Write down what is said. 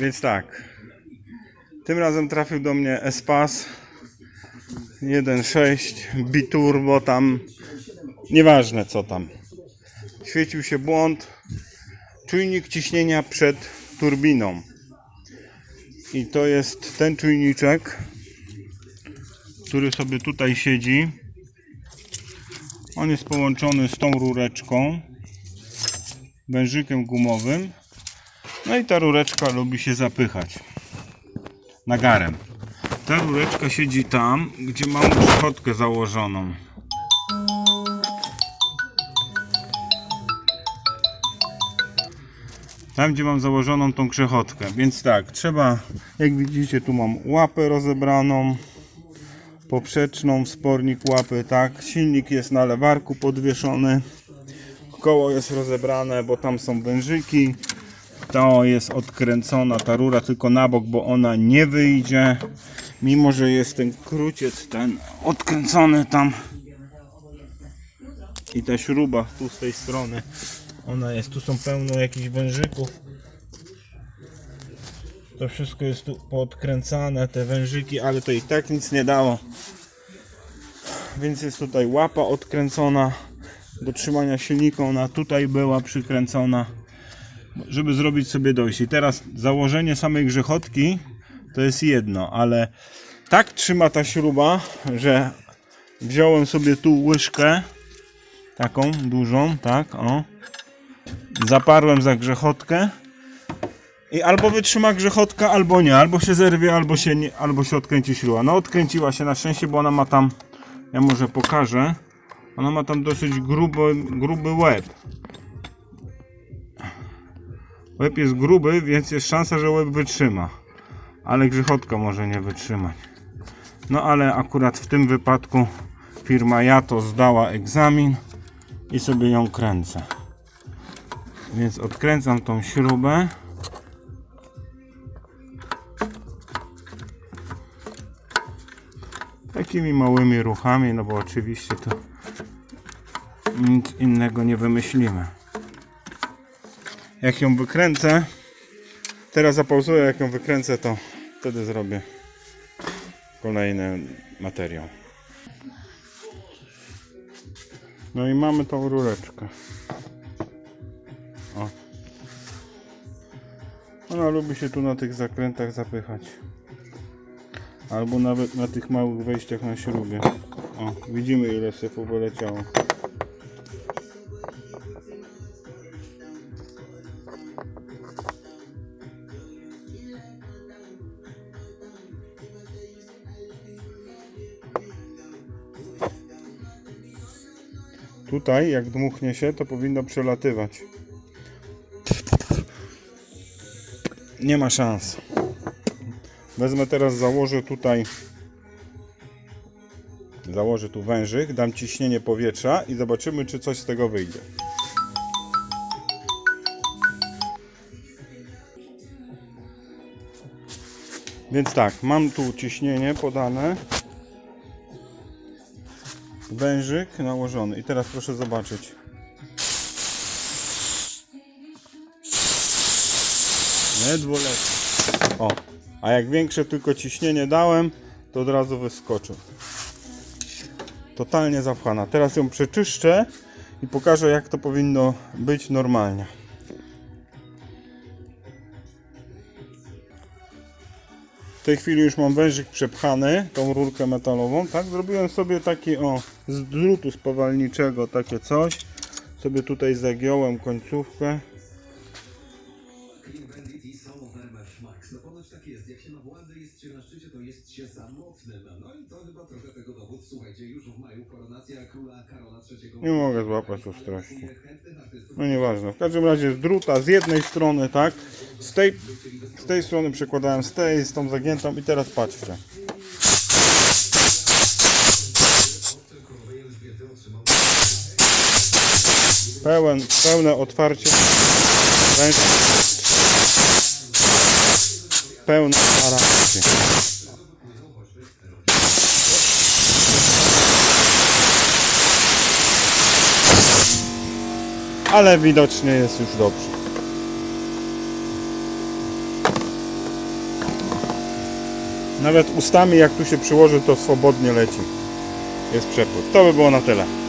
Więc tak. Tym razem trafił do mnie Espas 1.6 Biturbo tam. Nieważne co tam. Świecił się błąd. Czujnik ciśnienia przed turbiną. I to jest ten czujniczek, który sobie tutaj siedzi. On jest połączony z tą rureczką, wężykiem gumowym. No i ta rureczka lubi się zapychać nagarem. Ta rureczka siedzi tam, gdzie mam grzechotkę założoną. Tam, gdzie mam założoną tą grzechotkę. Więc tak, trzeba, jak widzicie, tu mam łapę rozebraną, poprzeczną, wspornik łapy, tak. Silnik jest na lewarku podwieszony. Koło jest rozebrane, bo tam są wężyki. To jest odkręcona ta rura tylko na bok, bo ona nie wyjdzie. Mimo, że jest ten kruciec ten odkręcony tam. I ta śruba tu z tej strony. Ona jest, tu są pełno jakichś wężyków. To wszystko jest tu poodkręcane, te wężyki, ale to i tak nic nie dało. Więc jest tutaj łapa odkręcona do trzymania silnika. Ona tutaj była przykręcona żeby zrobić sobie dojście. I teraz założenie samej grzechotki to jest jedno, ale tak trzyma ta śruba, że wziąłem sobie tu łyżkę taką dużą, tak, o. Zaparłem za grzechotkę i albo wytrzyma grzechotka, albo nie, albo się zerwie, albo się nie, albo się odkręci śruba. No odkręciła się na szczęście, bo ona ma tam, ja może pokażę, ona ma tam dosyć gruby, gruby łeb. Łeb jest gruby, więc jest szansa, że łeb wytrzyma. Ale grzychotka może nie wytrzymać. No ale akurat w tym wypadku firma Jato zdała egzamin i sobie ją kręcę. Więc odkręcam tą śrubę. Takimi małymi ruchami, no bo oczywiście to nic innego nie wymyślimy. Jak ją wykręcę teraz zapauzuję jak ją wykręcę to wtedy zrobię kolejny materiał. No i mamy tą rureczkę. O. ona lubi się tu na tych zakrętach zapychać. Albo nawet na tych małych wejściach na śrubie. O, widzimy ile syfu wyleciało Tutaj, jak dmuchnie się, to powinno przelatywać. Nie ma szans. Wezmę teraz, założę tutaj założę tu wężyk, dam ciśnienie powietrza i zobaczymy, czy coś z tego wyjdzie. Więc tak, mam tu ciśnienie podane wężyk nałożony. I teraz proszę zobaczyć. Ledwo leci. O, a jak większe tylko ciśnienie dałem, to od razu wyskoczył. Totalnie zapchana. Teraz ją przeczyszczę i pokażę jak to powinno być normalnie. W tej chwili już mam wężyk przepchany, tą rurkę metalową, tak? Zrobiłem sobie taki, o, z drutu spawalniczego takie coś. Sobie tutaj zagiąłem końcówkę. No ponoć tak jest. Jak się ma władzę, jest się na szczycie, to jest się samotnym. No i to chyba trochę dowód. Słuchajcie, już w maju koronacja króla Karola III. Nie mogę złapać ostrości. No nieważne. W każdym razie z druta z jednej strony, tak? Z tej, z tej strony przekładałem z tej, z tą zagiętą i teraz patrzcie. Pełen, pełne otwarcie. Pełne otwarcie. ale widocznie jest już dobrze. Nawet ustami jak tu się przyłoży to swobodnie leci. Jest przepływ. To by było na tyle.